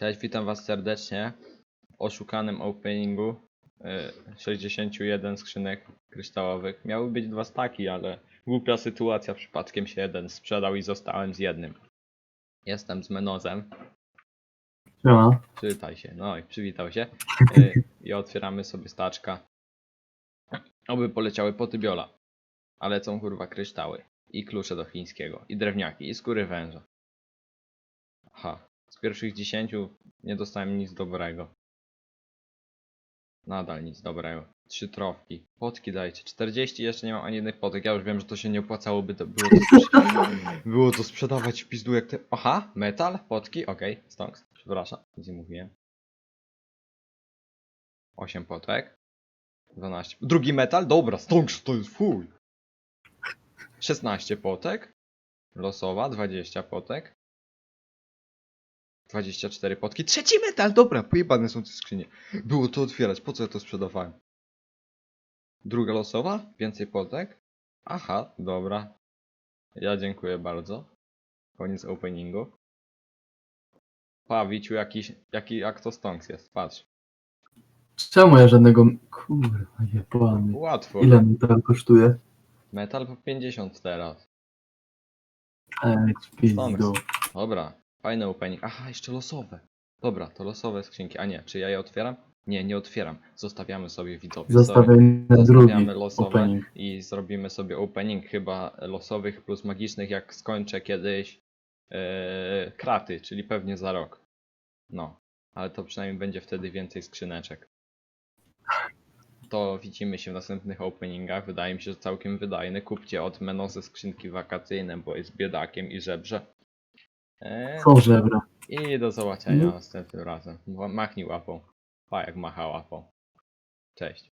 Cześć, witam was serdecznie w oszukanym openingu y, 61 skrzynek kryształowych. Miały być dwa staki, ale głupia sytuacja, przypadkiem się jeden sprzedał i zostałem z jednym. Jestem z Menozem, Siema. przywitaj się, no i przywitał się. Y, I otwieramy sobie staczka. Oby poleciały poty biola, ale są kurwa kryształy i klucze do chińskiego, i drewniaki, i skóry węża. Aha, pierwszych 10 nie dostałem nic dobrego. Nadal nic dobrego. Trzy trofki. Potki dajcie. 40 jeszcze nie mam ani jednych potek. Ja już wiem, że to się nie opłacałoby to było to, sprze- było to sprzedawać w pizdu jak te... Aha, metal, potki, okej, stonks. Przepraszam, nic nie mówiłem. 8 potek. 12. Drugi metal? Dobra, stonks to jest full. 16 potek. Losowa, 20 potek. 24 potki. Trzeci metal, dobra, pojebane są te skrzynie. Było to otwierać, po co ja to sprzedawałem? Druga losowa, więcej potek. Aha, dobra. Ja dziękuję bardzo. Koniec openingu. Pawiciu, jakiś, jaki jak to stonks jest, patrz. Czemu ja żadnego... Kurwa, jebany. Łatwo. Ile to kosztuje? Metal po 50 teraz. Ej, pizdu. Dobra, fajny opening. Aha, jeszcze losowe. Dobra, to losowe skrzynki. A nie, czy ja je otwieram? Nie, nie otwieram. Zostawiamy sobie widzowie. Zostawiamy drugi Zostawiamy losowe opening. i zrobimy sobie opening chyba losowych plus magicznych, jak skończę kiedyś yy, kraty, czyli pewnie za rok. No, ale to przynajmniej będzie wtedy więcej skrzyneczek. To widzimy się w następnych openingach. Wydaje mi się, że całkiem wydajny. Kupcie od Menozy skrzynki wakacyjne, bo jest biedakiem i żebrze. Co żebra? I do zobaczenia No. następnym razem. Machnij łapą. Pa jak macha łapą. Cześć.